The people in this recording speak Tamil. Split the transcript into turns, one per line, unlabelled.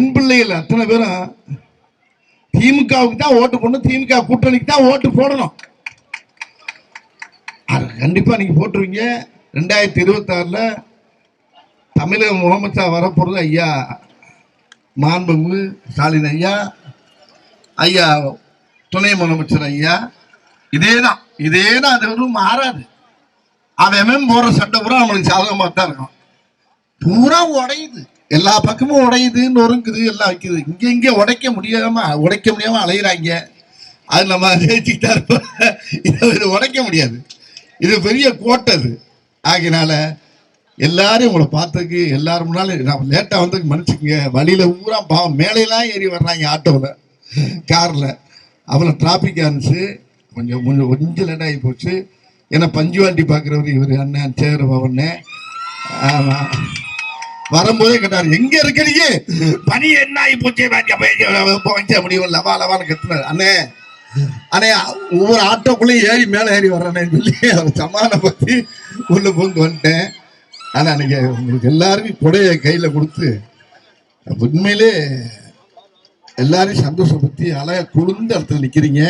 பெண் பிள்ளைகள் அத்தனை பேரும் திமுகவுக்கு தான் ஓட்டு போடணும் திமுக கூட்டணிக்கு தான் ஓட்டு போடணும். கண்டிப்பா நீங்க போட்டுருவீங்க. ரெண்டாயிரத்தி இருபத்தி ஆறுல தமிழக முதலமைச்சா வரப்போறது ஐயா மாண்புமிகு ஸ்டாலின் ஐயா ஐயா துணை முதலமைச்சர் ஐயா. இதே தான் இதே தான் அது ஒன்றும் மாறாது. அவன் போடுற சட்டை பூரா நம்மளுக்கு சாதகமாக தான் இருக்கும். பூரா உடையுது. எல்லா பக்கமும் உடையுது நொறுங்குது எல்லாம் வைக்குது. இங்க இங்க உடைக்க முடியாம உடைக்க முடியாம அலையிறாங்க. அது நம்ம ஜெயிச்சுக்கிட்டா இருப்போம் இது உடைக்க முடியாது. இது பெரிய கோட்டை அது. ஆகினால எல்லாரும் உங்களை பார்த்ததுக்கு எல்லாரும் முன்னாலும் நான் லேட்டாக வந்து மன்னிச்சுக்கங்க. வழியில் ஊரா பாவம் மேலையெல்லாம் ஏறி வர்றாங்க ஆட்டோவில் காரில். அவ்வளோ டிராஃபிக் ஆனிச்சு கொஞ்சம் கொஞ்சம் கொஞ்சம் லேட் ஆகி போச்சு. ஏன்னா பஞ்சு வண்டி பார்க்குறவர் இவர் அண்ணன் சேகர பவன்னு ஆமாம் வரும்போதே கேட்டார் எங்க இருக்கிறீங்க பனி என்ன ஆகி போச்சு? போச்ச முடியும். லவா லவான்னு கத்துனாரு. அண்ணே அண்ணே ஒவ்வொரு ஆட்டோக்குள்ளேயும் ஏறி மேலே ஏறி வர்றேன்னு சொல்லி அவர் சமாதானப்படுத்தி உள்ள பொங்கு வந்துட்டேன். ஆனா அன்னைக்கு உங்களுக்கு எல்லாருக்கும் கொடையை கையில கொடுத்து உண்மையிலே எல்லாரையும் சந்தோஷப்படுத்தி அழகா குளிர்ந்த இடத்துல நிக்கிறீங்க.